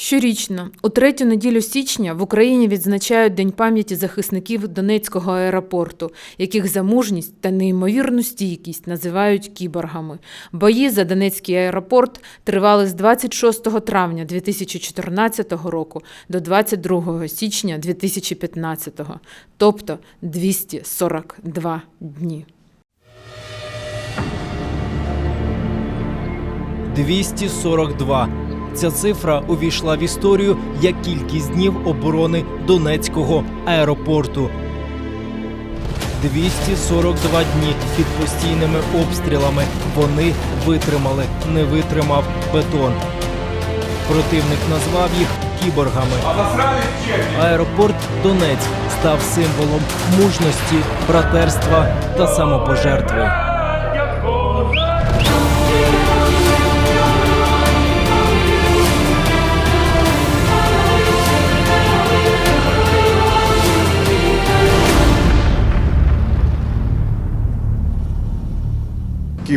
Щорічно, у третю неділю січня в Україні відзначають День пам'яті захисників Донецького аеропорту, яких за мужність та неймовірну стійкість називають кіборгами. Бої за Донецький аеропорт тривали з 26 травня 2014 року до 22 січня 2015, тобто 242 дні. 242. Ця цифра увійшла в історію як кількість днів оборони Донецького аеропорту. 242 дні під постійними обстрілами вони витримали, не витримав бетон. Противник назвав їх кіборгами. Аеропорт Донецьк став символом мужності, братерства та самопожертви.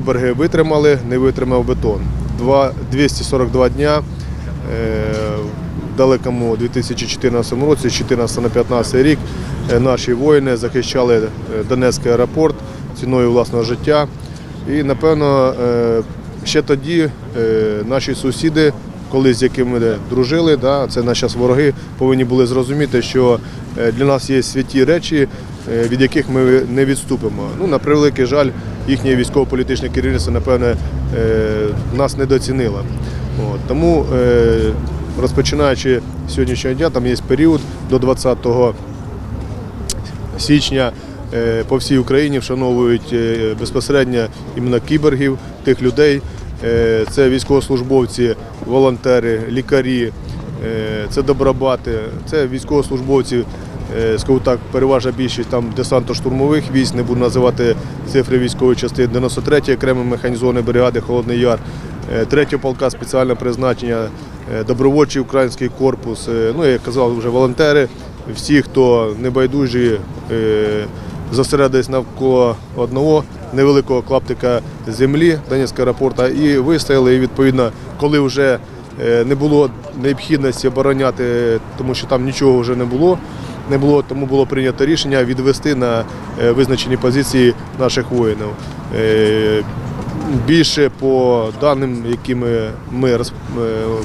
Кіборги витримали, не витримав бетон. 242 дня е, в далекому 2014 році, з 14 на 15 рік, е, наші воїни захищали е, Донецький аеропорт ціною власного життя. І, напевно, ще тоді наші сусіди, колись з якими дружили, це наші вороги, повинні були зрозуміти, що для нас є святі речі, від яких ми не відступимо. Ну, на превеликий жаль, їхнє військово-політичне керівництво, напевне, е, нас недооцінило. От, тому, е, розпочинаючи з сьогоднішнього дня, там є період до 20 січня е, по всій Україні вшановують безпосередньо іменно кіборгів, тих людей. Це військовослужбовці, волонтери, лікарі, це добробати, це військовослужбовці, скажу так, переважна більшість там десантно-штурмових військ, не буду називати цифри військової частини, 93-ї окремої механізованої бригади Холодний Яр, 3 полка спеціального призначення, е, добровольчий український корпус, е, ну, як казав, вже волонтери, всі, хто небайдужі, е, зосередились навколо одного невеликого клаптика землі Донецького аеропорту і вистояли. І відповідно, коли вже е, не було необхідності обороняти, тому що там нічого вже не було. Не було, тому було прийнято рішення відвести на е, визначені позиції наших воїнів. Е, Більше по даним, якими ми е,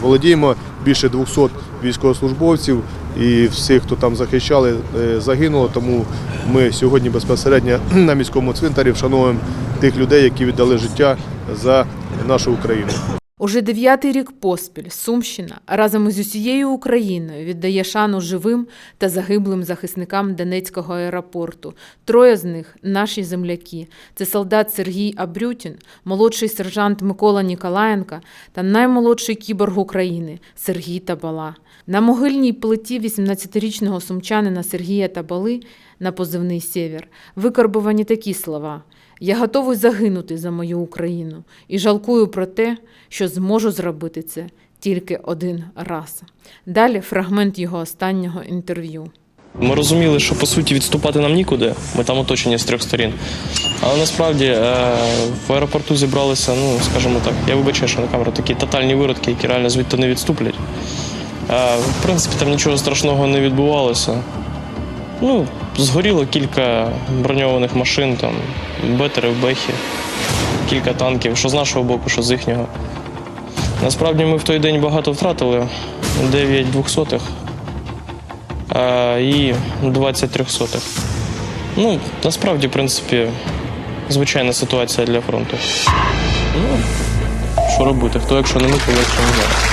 володіємо, більше 200 військовослужбовців і всіх, хто там захищали, загинуло. Тому ми сьогодні безпосередньо на міському цвинтарі вшановуємо тих людей, які віддали життя за нашу Україну. Уже дев'ятий рік поспіль Сумщина разом із усією Україною віддає шану живим та загиблим захисникам Донецького аеропорту. Троє з них наші земляки. Це солдат Сергій Абрютін, молодший сержант Микола Ніколаєнка та наймолодший кіборг України Сергій Табала. На могильній плиті 18-річного сумчанина Сергія Табали на позивний Сєвєр викарбувані такі слова. Я готовий загинути за мою Україну і жалкую про те, що зможу зробити це тільки один раз. Далі фрагмент його останнього інтерв'ю. Ми розуміли, що по суті відступати нам нікуди. Ми там оточені з трьох сторін. Але насправді е, в аеропорту зібралися, ну скажімо так, я вибачаю, що на камеру такі тотальні виродки, які реально звідти не відступлять. Е, В принципі, там нічого страшного не відбувалося. Ну, згоріло кілька броньованих машин, там, бетери, бехи, кілька танків, що з нашого боку, що з їхнього. Насправді ми в той день багато втратили 9 двохсотих і 20 трьохсотих. Ну, насправді, в принципі, звичайна ситуація для фронту. Ну, що робити? Хто, якщо не ми, то якщо не знає.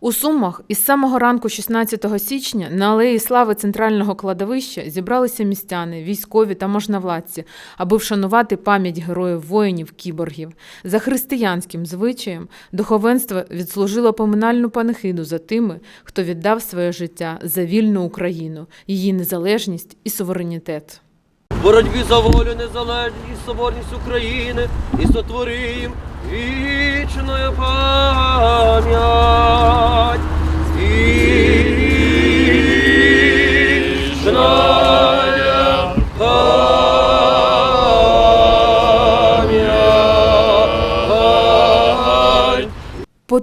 У Сумах із самого ранку 16 січня на алеї слави центрального кладовища зібралися містяни, військові та можновладці, аби вшанувати пам'ять героїв воїнів кіборгів. За християнським звичаєм духовенство відслужило поминальну панихиду за тими, хто віддав своє життя за вільну Україну, її незалежність і суверенітет. Боротьбі за волю, незалежність соборність України і сотворим вічною пам'ять.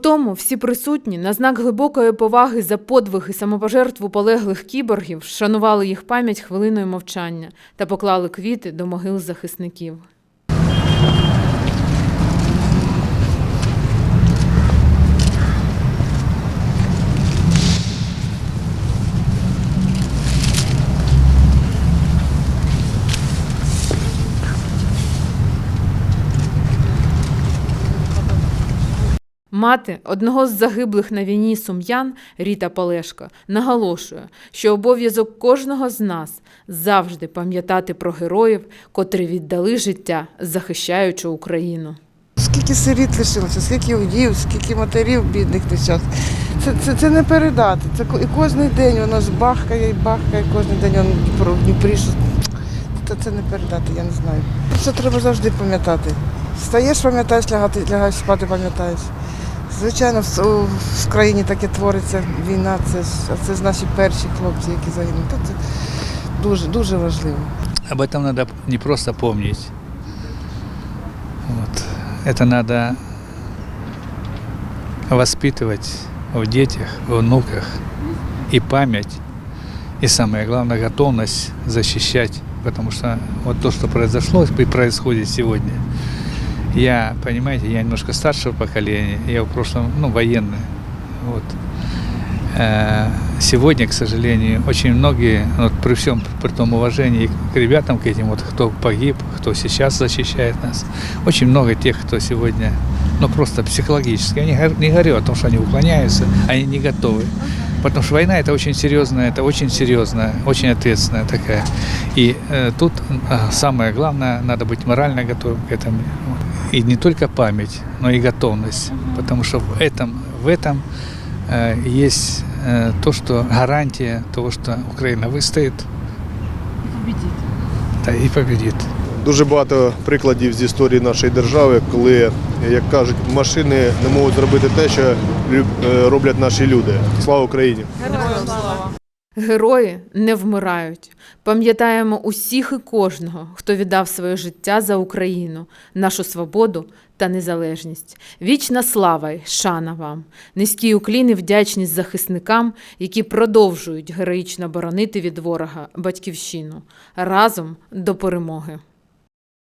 Тому всі присутні на знак глибокої поваги за подвиг і самопожертву полеглих кіборгів шанували їх пам'ять хвилиною мовчання та поклали квіти до могил захисників. Мати одного з загиблих на війні сум'ян Ріта Полешко наголошує, що обов'язок кожного з нас завжди пам'ятати про героїв, котрі віддали життя, захищаючи Україну. Скільки сиріт лишилося, скільки вдів, скільки матерів бідних нещасних. Це, це, це не передати. Це і кожен день воно ж бахкає і бахкає, кожен день воно в Дніпрі. Це, це не передати, я не знаю. Це треба завжди пам'ятати. Встаєш, пам'ятаєш, лягати, лягаєш спати, пам'ятаєш. Звичайно, в, у- в країні таке твориться війна, це ж, а це ж наші перші хлопці, які загинули. Та Це дуже, дуже важливо. об этом надо не просто помнить. Вот. Это надо воспитывать в детях, в внуках и память, и самое главное готовность защищать, потому что вот то, что произошло и происходит сегодня, я, понимаете, я немножко старшего поколения, я в прошлом, ну, военный, вот. Э, Сегодня, к сожалению, очень многие, вот при всем при том уважении к ребятам, к этим, вот, кто погиб, кто сейчас защищает нас, очень много тех, кто сегодня, ну просто психологически, я не, гор- не говорю о том, что они уклоняются, они не готовы. Потому что война это очень серьезная, это очень серьезная, очень ответственная такая. И э, тут э, самое главное, надо быть морально готовым к этому. И не только память, но и готовность. Потому что в этом, в этом э, есть э, то, что гарантия того, что Украина выстоит. Да, и победит. Дуже багато прикладів з історії нашої держави, коли, як кажуть, машини не можуть зробити те, що лю- е, роблять наші люди. Слава Україні! Герої не вмирають. Пам'ятаємо усіх і кожного, хто віддав своє життя за Україну, нашу свободу та незалежність. Вічна слава й шана вам, низький уклін і вдячність захисникам, які продовжують героїчно боронити від ворога батьківщину разом до перемоги.